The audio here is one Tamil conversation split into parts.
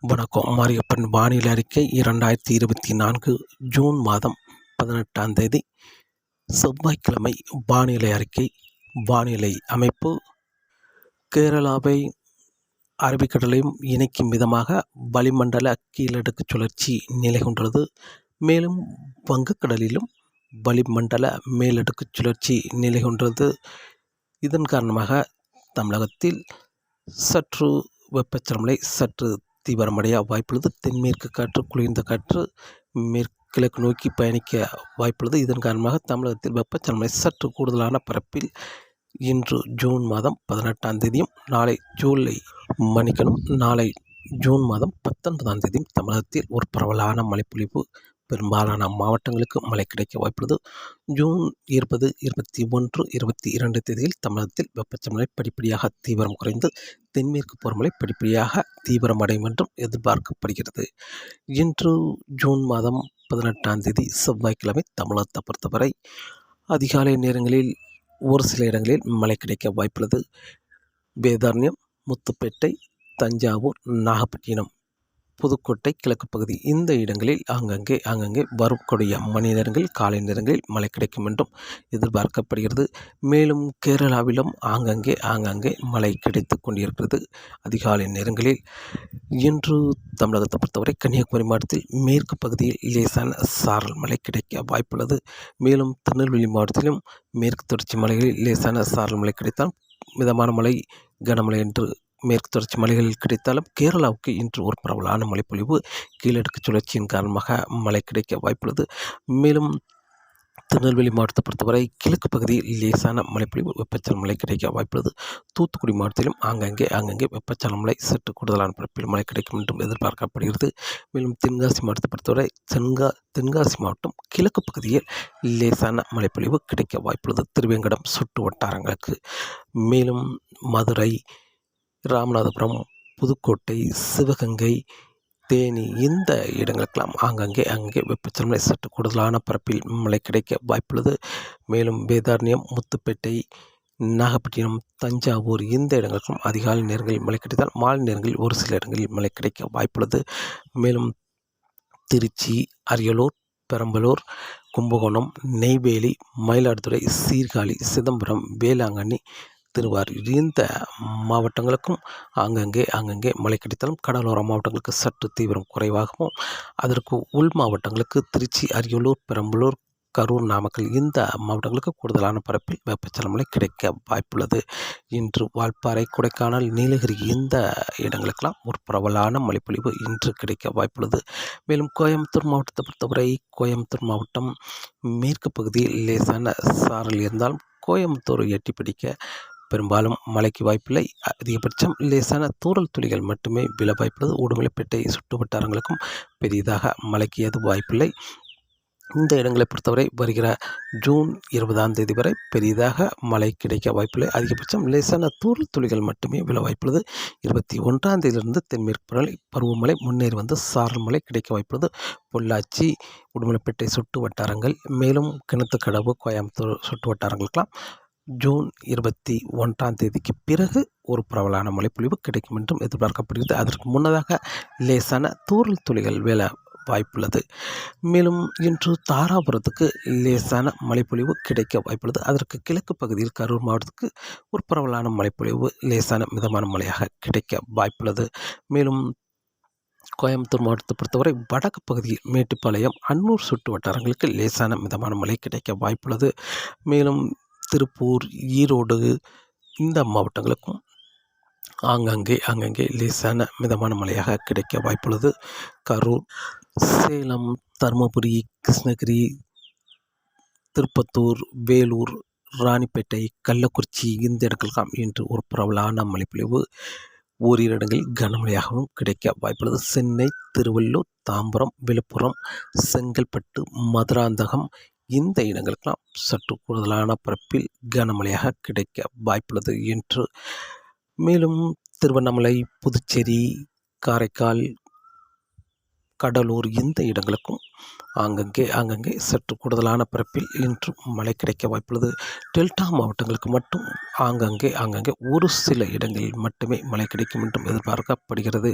வணக்கம். மாரியப்பன் வானிலை அறிக்கை இரண்டாயிரத்தி இருபத்தி நான்கு ஜூன் மாதம் பதினெட்டாம் தேதி. செவ்வாய்க்கிழமை வானிலை அறிக்கை. வானிலை அமைப்பு. கேரளாவை அரபிக்கடலையும் இணைக்கும் விதமாக வளிமண்டல கீழடுக்கு சுழற்சி நிலை கொண்டுள்ளது. மேலும் வங்கக்கடலிலும் வளிமண்டல மேலடுக்கு சுழற்சி நிலை கொண்டுள்ளது. இதன் காரணமாக தமிழகத்தில் சற்று வெப்பச்சலமலை சற்று தீவிரமடைய வாய்ப்புள்ளது. தென்மேற்கு காற்று குளிர்ந்த காற்று மேற்கிழக்கு நோக்கி பயணிக்க வாய்ப்புள்ளது. இதன் காரணமாக தமிழகத்தில் வெப்பச்சலமலை சற்று கூடுதலான பரப்பில் இன்று ஜூன் மாதம் பதினெட்டாம் தேதியும் நாளை ஜூலை மணிக்கணும் நாளை ஜூன் மாதம் பத்தொன்பதாம் தேதியும் தமிழகத்தில் ஒரு பரவலான மழைப்பொழிவு பெரும்பாலான மாவட்டங்களுக்கு மழை கிடைக்க வாய்ப்புள்ளது. ஜூன் இருபது இருபத்தி ஒன்று இருபத்தி இரண்டு தேதியில் தமிழகத்தில் வெப்பச்சமலை படிப்படியாக தீவிரம் குறைந்து தென்மேற்கு பருவமழை படிப்படியாக தீவிரமடையும் என்றும் எதிர்பார்க்கப்படுகிறது. இன்று ஜூன் மாதம் பதினெட்டாம் தேதி செவ்வாய்க்கிழமை தமிழகத்தை பொறுத்தவரை அதிகாலை நேரங்களில் ஒரு சில இடங்களில் மழை கிடைக்க வாய்ப்புள்ளது. வேதாரண்யம் முத்துப்பேட்டை தஞ்சாவூர் நாகப்பட்டினம் புதுக்கோட்டை கிழக்கு பகுதி. இந்த இடங்களில் ஆங்கங்கே ஆங்கங்கே வரக்கூடிய மணி நேரங்களில் காலை நேரங்களில் மழை கிடைக்கும் என்றும் எதிர்பார்க்கப்படுகிறது. மேலும் கேரளாவிலும் ஆங்கங்கே ஆங்காங்கே மழை கிடைத்து கொண்டிருக்கிறது. அதிகாலை நேரங்களில் இன்று தமிழகத்தை பொறுத்தவரை கன்னியாகுமரி மாவட்டத்தில் மேற்கு பகுதியில் லேசான சாரல் மழை கிடைக்க வாய்ப்புள்ளது. மேலும் திருநெல்வேலி மாவட்டத்திலும் மேற்கு தொடர்ச்சி மலைகளில் லேசான சாரல் மழை கிடைத்தால் மிதமான மழை கனமழை என்று மேற்கு தொடர்ச்சி மலைகளில் கிடைத்தாலும் கேரளாவுக்கு இன்று ஒரு பரவலான மழைப்பொழிவு கீழடுக்கு சுழற்சியின் காரணமாக மழை கிடைக்க வாய்ப்புள்ளது. மேலும் திருநெல்வேலி மாவட்டத்தை பொறுத்தவரை கிழக்கு பகுதியில் லேசான மழைப்பொழிவு வெப்பச்சலன மழை கிடைக்க வாய்ப்புள்ளது. தூத்துக்குடி மாவட்டத்திலும் ஆங்காங்கே ஆங்காங்கே வெப்பச்சலன மழை சற்று கூடுதலான பரப்பில் மழை கிடைக்கும் என்றும் எதிர்பார்க்கப்படுகிறது. மேலும் தென்காசி மாவட்டத்தை பொறுத்தவரை தென்கா தென்காசி மாவட்டம் கிழக்கு பகுதியில் லேசான மழைப்பொழிவு கிடைக்க வாய்ப்புள்ளது. திருவேங்கடம் சுற்று வட்டாரங்களுக்கு. மேலும் மதுரை ராமநாதபுரம் புதுக்கோட்டை சிவகங்கை தேனி இந்த இடங்களுக்கெல்லாம் ஆங்கங்கே அங்கே வெப்பச்சலனை சற்று கூடுதலான பரப்பில் மழை கிடைக்க வாய்ப்புள்ளது. மேலும் வேதாரண்யம் முத்துப்பேட்டை நாகப்பட்டினம் தஞ்சாவூர் இந்த இடங்களுக்கும் அதிகாலை நேரங்களில் மழை கிடைத்தால் மாலை நேரங்களில் ஒரு சில இடங்களில் மழை கிடைக்க வாய்ப்புள்ளது. மேலும் திருச்சி அரியலூர் பெரம்பலூர் கும்பகோணம் நெய்வேலி மயிலாடுதுறை சீர்காழி சிதம்பரம் வேளாங்கண்ணி திருவாரூர் இந்த மாவட்டங்களுக்கும் ஆங்கங்கே அங்கங்கே மழை கிடைத்தாலும் கடலோர மாவட்டங்களுக்கு சற்று தீவிரம் குறைவாகவும் அதற்கு உள் மாவட்டங்களுக்கு திருச்சி அரியலூர் பெரம்பலூர் கரூர் நாமக்கல் இந்த மாவட்டங்களுக்கு கூடுதலான பரப்பில் வெப்பச்சல மழை கிடைக்க வாய்ப்புள்ளது. இன்று வால்பாறை கொடைக்கானல் நீலகிரி இந்த இடங்களுக்கெல்லாம் ஒரு பிரபலான மழைப்பொழிவு இன்று கிடைக்க வாய்ப்புள்ளது. மேலும் கோயம்புத்தூர் மாவட்டத்தை பொறுத்தவரை கோயம்புத்தூர் மாவட்டம் மேற்கு பகுதியில் லேசான சாரல் இருந்தாலும் கோயம்புத்தூர் எட்டி பிடிக்க பெரும்பாலும் மழைக்கு வாய்ப்பில்லை. அதிகபட்சம் லேசான தூரல் துளிகள் மட்டுமே விழ வாய்ப்புள்ளது. உடுமலைப்பேட்டை சுற்று வட்டாரங்களுக்கும் பெரிதாக மழைக்கு எதுவும் வாய்ப்பில்லை. இந்த இடங்களை பொறுத்தவரை வருகிற ஜூன் இருபதாம் தேதி வரை பெரிதாக மழை கிடைக்க வாய்ப்பில்லை. அதிகபட்சம் லேசான தூரல் துளிகள் மட்டுமே விழ வாய்ப்புள்ளது. இருபத்தி ஒன்றாம் தேதியிலிருந்து தென்மேற்கு பருவமழை பருவமழை முன்னேறி வந்து சாரல் மழை கிடைக்க வாய்ப்புள்ளது. பொள்ளாச்சி உடுமலைப்பேட்டை சுட்டு வட்டாரங்கள் மேலும் கிணத்துக்கடவு கோயம்புத்தூர் சுற்று வட்டாரங்களுக்கெல்லாம் ஜூன் இருபத்தி ஒன்றாம் தேதிக்கு பிறகு ஒரு பரவலான மழைப்பொழிவு கிடைக்கும் என்றும் எதிர்பார்க்கப்படுகிறது. அதற்கு முன்னதாக லேசான தூரல் துளிகள் வேலை வாய்ப்புள்ளது. மேலும் இன்று தாராபுரத்துக்கு லேசான மழைப்பொழிவு கிடைக்க வாய்ப்புள்ளது. அதற்கு கிழக்கு பகுதியில் கரூர் மாவட்டத்துக்கு ஒரு பரவலான மழைப்பொழிவு லேசான மிதமான மழையாக கிடைக்க வாய்ப்புள்ளது. மேலும் கோயம்புத்தூர் மாவட்டத்தை பொறுத்தவரை வடக்கு பகுதியில் மேட்டுப்பாளையம் அன்னூர் சுற்று வட்டாரங்களுக்கு லேசான மிதமான மழை கிடைக்க வாய்ப்புள்ளது. மேலும் திருப்பூர் ஈரோடு இந்த மாவட்டங்களுக்கும் ஆங்காங்கே ஆங்காங்கே லேசான மிதமான மழையாக கிடைக்க வாய்ப்புள்ளது. கரூர் சேலம் தருமபுரி கிருஷ்ணகிரி திருப்பத்தூர் வேலூர் ராணிப்பேட்டை கள்ளக்குறிச்சி இந்த இடங்களுக்கெல்லாம் இன்று ஒரு பரவலான மழைப்பொழிவு ஓரிரு இடங்களில் கனமழையாகவும் கிடைக்க வாய்ப்புள்ளது. சென்னை திருவள்ளூர் தாம்பரம் விழுப்புரம் செங்கல்பட்டு மதுராந்தகம் இந்த இடங்களுக்கெல்லாம் சற்று கூடுதலான பரப்பில் கனமழையாக கிடைக்க வாய்ப்புள்ளது என்று. மேலும் திருவண்ணாமலை புதுச்சேரி காரைக்கால் கடலூர் இந்த இடங்களுக்கும் ஆங்கங்கே ஆங்கங்கே சற்று கூடுதலான பரப்பில் இன்று மழை கிடைக்க வாய்ப்புள்ளது. டெல்டா மாவட்டங்களுக்கு மட்டும் ஆங்கங்கே ஆங்கங்கே ஒரு சில இடங்களில் மட்டுமே மழை கிடைக்கும் என்றும் எதிர்பார்க்கப்படுகிறது.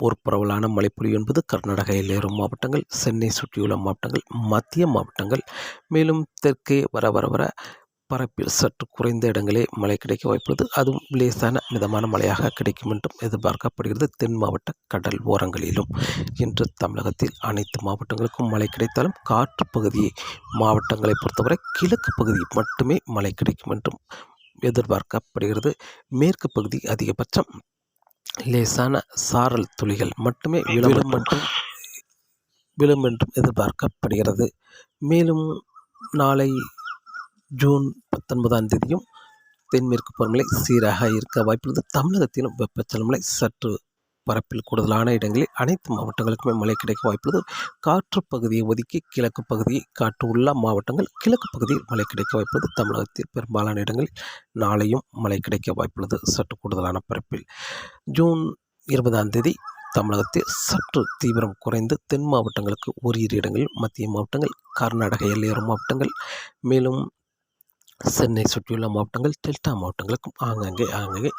போர் பரவலான மழைப்பொழிவு என்பது கர்நாடக எல்லையோர மாவட்டங்கள் சென்னை சுற்றியுள்ள மாவட்டங்கள் மத்திய மாவட்டங்கள். மேலும் தெற்கே வர வர வர பரப்பில் சற்று குறைந்த இடங்களே மழை கிடைக்க வாய்ப்புள்ளது. அதுவும் லேசான மிதமான மழையாக கிடைக்கும் என்றும் எதிர்பார்க்கப்படுகிறது. தென் மாவட்ட கடல் ஓரங்களிலும் இன்று தமிழகத்தில் அனைத்து மாவட்டங்களுக்கும் மழை கிடைத்தாலும் காற்று பகுதியை மாவட்டங்களை பொறுத்தவரை கிழக்கு பகுதி மட்டுமே மழை கிடைக்கும் என்றும் எதிர்பார்க்கப்படுகிறது. மேற்கு பகுதி அதிகபட்சம் லேசான சாரல் துளிகள் மட்டுமே விழும் மற்றும் விழும் என்றும் எதிர்பார்க்கப்படுகிறது. மேலும் நாளை ஜூன் பத்தொன்பதாம் தேதியும் தென்மேற்கு பருவமழை சீராக இருக்க வாய்ப்புள்ளது. தமிழகத்திலும் வெப்பச்சலமலை சற்று பரப்பில் கூடுதலான இடங்களில் அனைத்து மாவட்டங்களுக்குமே மழை கிடைக்க வாய்ப்புள்ளது. காற்று பகுதியை ஒதுக்கி கிழக்கு பகுதியை காற்று உள்ள மாவட்டங்கள் கிழக்கு பகுதியில் மழை கிடைக்க வாய்ப்புள்ளது. தமிழகத்தில் பெரும்பாலான இடங்களில் நாளையும் மழை கிடைக்க வாய்ப்புள்ளது. சற்று கூடுதலான பரப்பில் ஜூன் இருபதாம் தேதி தமிழகத்தில் சற்று தீவிரம் குறைந்து தென் மாவட்டங்களுக்கு ஓரிரு இடங்களில் மத்திய மாவட்டங்கள் கர்நாடக எல்லையோர மாவட்டங்கள் மேலும் சென்னை சுற்றியுள்ள மாவட்டங்கள் டெல்டா மாவட்டங்களுக்கும் ஆங்காங்கே ஆங்காங்கே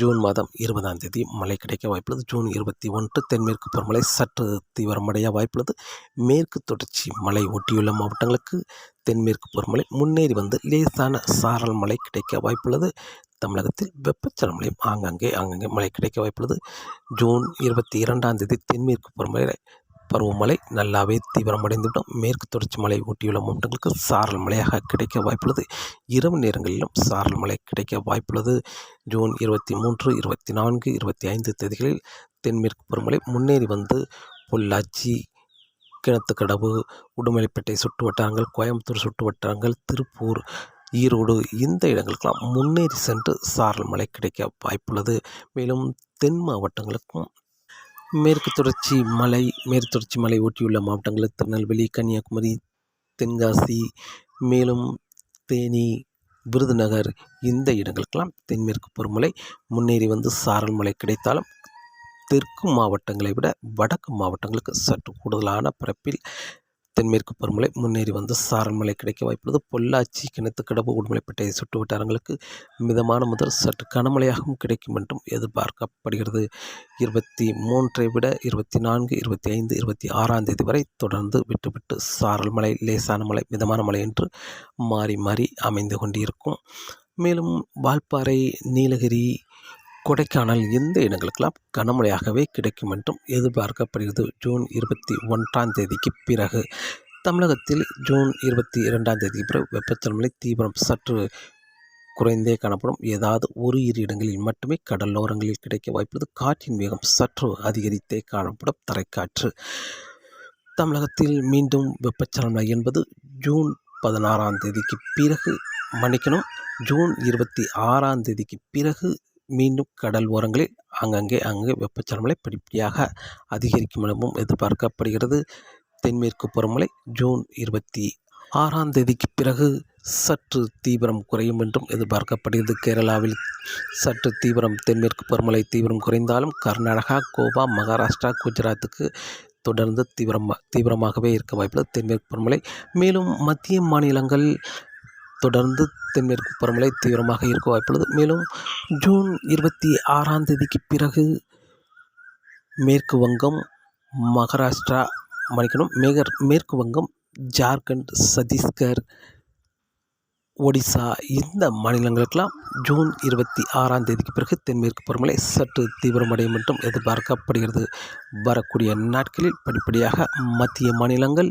ஜூன் மாதம் இருபதாம் தேதி மழை கிடைக்க வாய்ப்புள்ளது. ஜூன் இருபத்தி ஒன்று தென்மேற்கு பருவமழை சற்று தீவிரமடைய வாய்ப்புள்ளது. மேற்கு தொடர்ச்சி மழை ஒட்டியுள்ள மாவட்டங்களுக்கு தென்மேற்கு பருவமழை முன்னேறி வந்து லேசான சாரல் மழை கிடைக்க வாய்ப்புள்ளது. தமிழகத்தில் வெப்பச்சலமழையும் ஆங்காங்கே ஆங்காங்கே மழை கிடைக்க வாய்ப்புள்ளது. ஜூன் இருபத்தி இரண்டாம் தேதி தென்மேற்கு பருவமழை பருவமழை நல்லாவே தீவிரமடைந்துவிடும். மேற்கு தொடர்ச்சி மலை ஒட்டியுள்ள மாவட்டங்களுக்கு சாரல் மழையாக கிடைக்க வாய்ப்புள்ளது. இரவு நேரங்களிலும் சாரல் மழை கிடைக்க வாய்ப்புள்ளது. ஜூன் இருபத்தி மூன்று இருபத்தி நான்கு இருபத்தி ஐந்து தேதிகளில் தென்மேற்கு பருவமழை முன்னேறி வந்து பொள்ளாச்சி கிணத்துக்கடவு உடுமலைப்பேட்டை சுற்று வட்டாரங்கள் கோயம்புத்தூர் சுற்று வட்டாரங்கள் திருப்பூர் ஈரோடு இந்த இடங்களுக்கெல்லாம் முன்னேறி சென்று சாரல் மழை கிடைக்க வாய்ப்புள்ளது. மேலும் தென் மாவட்டங்களுக்கும் மேற்கு தொடர்ச்சி மலை மேற்கு தொடர்ச்சி மலை ஒட்டியுள்ள மாவட்டங்களில் திருநெல்வேலி கன்னியாகுமரி தென்காசி மேலும் தேனி விருதுநகர் இந்த இடங்களுக்கெல்லாம் தென்மேற்கு பருவமழை முன்னேறி வந்து சாரல் மழை கிடைத்தாலும் தெற்கு மாவட்டங்களை விட வடக்கு மாவட்டங்களுக்கு சற்று கூடுதலான பரப்பில் தென்மேற்கு பருவமழை முன்னேறி வந்து சாரல் மழை கிடைக்க வாய்ப்புள்ளது பொள்ளாச்சி கிணத்துக்கடவு உடுமலைப்பேட்டை சுற்று வட்டாரங்களுக்கு மிதமான முதல் சற்று கனமழையாகவும் கிடைக்கும் என்றும் எதிர்பார்க்கப்படுகிறது. இருபத்தி மூன்றை விட இருபத்தி நான்கு இருபத்தி ஐந்து இருபத்தி ஆறாம் தேதி வரை தொடர்ந்து விட்டுவிட்டு சாரல் மழை லேசான மழை மிதமான மழை என்று மாறி மாறி அமைந்து கொண்டிருக்கும். மேலும் வால்பாறை நீலகிரி கொடைக்கானல் இந்த இடங்களுக்கெல்லாம் கனமழையாகவே கிடைக்கும் என்றும் எதிர்பார்க்கப்படுகிறது. ஜூன் இருபத்தி ஒன்றாம் தேதிக்கு பிறகு தமிழகத்தில் ஜூன் இருபத்தி இரண்டாம் தேதிக்கு பிறகு வெப்பச்சலமலை தீவிரம் சற்று குறைந்தே காணப்படும். ஏதாவது ஒரு இரு இடங்களில் மட்டுமே கடலோரங்களில் கிடைக்க வாய்ப்புள்ளது. காற்றின் வேகம் சற்று அதிகரித்தே காணப்படும் தரைக்காற்று. தமிழகத்தில் மீண்டும் வெப்பச்சலமலை என்பது ஜூன் பதினாறாம் தேதிக்கு பிறகு மன்னிக்கணும். ஜூன் இருபத்தி ஆறாம் தேதிக்கு பிறகு மீண்டும் கடல் ஓரங்களில் அங்கங்கே அங்கே வெப்பச்சலமலை படிப்படியாக அதிகரிக்கும் எனவும் எதிர்பார்க்கப்படுகிறது. தென்மேற்கு பருவமழை ஜூன் இருபத்தி ஆறாம் தேதிக்கு பிறகு சற்று தீவிரம் குறையும் என்றும் எதிர்பார்க்கப்படுகிறது. கேரளாவில் சற்று தீவிரம் தென்மேற்கு பருவமழை தீவிரம் குறைந்தாலும் கர்நாடகா கோவா மகாராஷ்டிரா குஜராத்துக்கு தொடர்ந்து தீவிரமாக தீவிரமாகவே இருக்க வாய்ப்புள்ளது. தென்மேற்கு பருவமழை மேலும் மத்திய மாநிலங்கள் தொடர்ந்து தென்மேற்கு பருவமழை தீவிரமாக இருக்க வாய்ப்புள்ளது. மேலும் ஜூன் இருபத்தி ஆறாம் தேதிக்கு பிறகு மேற்கு வங்கம் மகாராஷ்டிரா மன்னிக்கணும் மேகர் மேற்கு வங்கம் ஜார்க்கண்ட் சத்தீஸ்கர் ஒடிசா இந்த மாநிலங்களுக்கெல்லாம் ஜூன் இருபத்தி ஆறாம் தேதிக்கு பிறகு தென்மேற்கு பருவமழை சற்று தீவிரமடையும் என்றும் எதிர்பார்க்கப்படுகிறது. வரக்கூடிய நாட்களில் படிப்படியாக மத்திய மாநிலங்கள்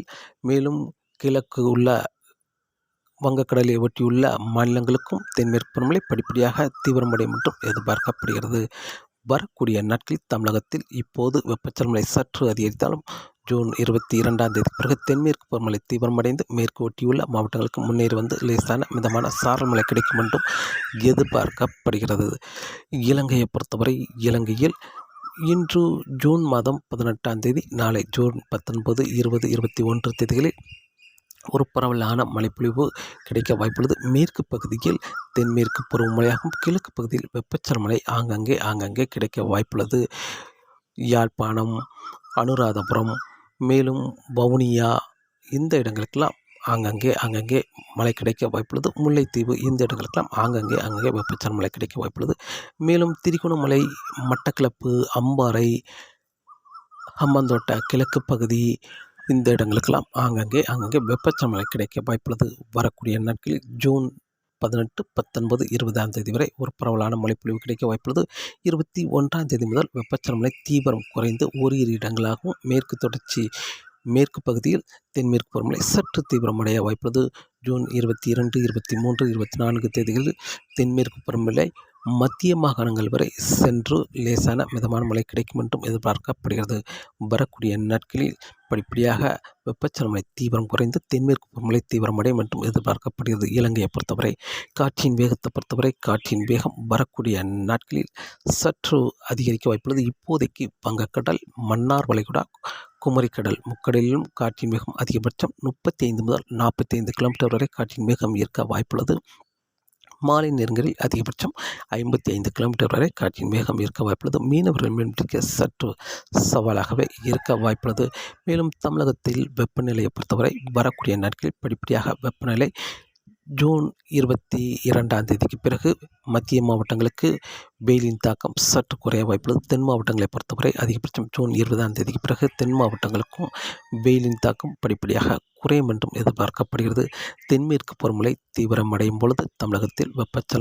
மேலும் கிழக்கு உள்ள வங்கக்கடலை ஒட்டியுள்ள மாநிலங்களுக்கும் தென்மேற்கு பருவமழை படிப்படியாக தீவிரமடையும் என்றும் எதிர்பார்க்கப்படுகிறது. வரக்கூடிய நாட்களில் தமிழகத்தில் இப்போது வெப்பச்சலமலை சற்று அதிகரித்தாலும் ஜூன் இருபத்தி இரண்டாம் தேதி பிறகு தென்மேற்கு பருவமழை தீவிரமடைந்து மேற்கு ஒட்டியுள்ள மாவட்டங்களுக்கு முன்னேறி வந்து லேசான மிதமான சாரல் மழை கிடைக்கும் என்றும் எதிர்பார்க்கப்படுகிறது. இலங்கையை பொறுத்தவரை இலங்கையில் இன்று ஜூன் மாதம் பதினெட்டாம் தேதி நாளை ஜூன் பத்தொன்பது இருபது இருபத்தி ஒன்று தேதிகளில் ஒரு பரவலான மழைப்பொழிவு கிடைக்க வாய்ப்புள்ளது. மேற்கு பகுதியில் தென்மேற்கு பருவமழையாகவும் கிழக்கு பகுதியில் வெப்பச்சலன மழை ஆங்காங்கே ஆங்காங்கே கிடைக்க வாய்ப்புள்ளது. யாழ்ப்பாணம் அனுராதபுரம் மேலும் வவுனியா இந்த இடங்களுக்கெல்லாம் ஆங்காங்கே அங்கங்கே மழை கிடைக்க வாய்ப்புள்ளது. முல்லைத்தீவு இந்த இடங்களுக்கெல்லாம் ஆங்கங்கே அங்கங்கே வெப்பச்சலன மழை கிடைக்க வாய்ப்புள்ளது. மேலும் திரிகோணமலை மட்டக்களப்பு அம்பாறை அம்மந்தோட்ட கிழக்கு பகுதி இந்த இடங்களுக்கெல்லாம் ஆங்கங்கே அங்கங்கே வெப்பச்சமலை கிடைக்க வாய்ப்புள்ளது. வரக்கூடிய நாட்களில் ஜூன் பதினெட்டு பத்தொன்பது இருபதாம் தேதி வரை ஒரு பரவலான மழைப்பொழிவு கிடைக்க வாய்ப்புள்ளது. இருபத்தி ஒன்றாம் தேதி முதல் வெப்பச்சலமலை தீவிரம் குறைந்து ஓரிரு இடங்களாகவும் மேற்கு தொடர்ச்சி மேற்கு பகுதியில் தென்மேற்கு பருவமழை சற்று தீவிரமடைய வாய்ப்புள்ளது. ஜூன் இருபத்தி இரண்டு இருபத்தி மூன்று இருபத்தி நான்கு தேதிகளில் தென்மேற்கு பருவமழை மத்திய மாகாணங்கள் வரை சென்று லேசான மிதமான மழை கிடைக்கும் என்றும் எதிர்பார்க்கப்படுகிறது. வரக்கூடிய நாட்களில் படிப்படியாக வெப்பச்சலமலை தீவிரம் குறைந்து தென்மேற்கு பருவமழை தீவிரமடையும் என்றும் எதிர்பார்க்கப்படுகிறது. இலங்கையை பொறுத்தவரை காற்றின் வேகத்தை பொறுத்தவரை காற்றின் வேகம் வரக்கூடிய நாட்களில் சற்று அதிகரிக்க வாய்ப்புள்ளது. இப்போதைக்கு வங்கக்கடல் மன்னார் வளைகுடா குமரிக்கடல் முக்கடலிலும் காற்றின் வேகம் அதிகபட்சம் முப்பத்தி ஐந்து முதல் நாற்பத்தி ஐந்து கிலோமீட்டர் வரை காற்றின் வேகம் இருக்க வாய்ப்புள்ளது. மாலை நேரங்களில் அதிகபட்சம் ஐம்பத்தி ஐந்து கிலோமீட்டர் வரை காற்றின் வேகம் இருக்க வாய்ப்புள்ளது. மீனவர்கள் மீன்பிடிக்க சற்று சவாலாகவே இருக்க வாய்ப்புள்ளது. மேலும் தமிழகத்தில் வெப்பநிலையை பொறுத்தவரை வரக்கூடிய நாட்களில் படிப்படியாக வெப்பநிலை ஜூன் இருபத்தி இரண்டாம் தேதிக்கு பிறகு மத்திய மாவட்டங்களுக்கு வெயிலின் தாக்கம் சற்று குறைய வாய்ப்புள்ளது. தென் மாவட்டங்களை பொறுத்தவரை அதிகபட்சம் ஜூன் இருபதாம் தேதிக்கு பிறகு தென் மாவட்டங்களுக்கும் வெயிலின் தாக்கம் படிப்படியாக குறையும் என்றும் எதிர்பார்க்கப்படுகிறது. தென்மேற்கு பருவமழை தீவிரமடையும் பொழுது தமிழகத்தில் வெப்பச்சலம்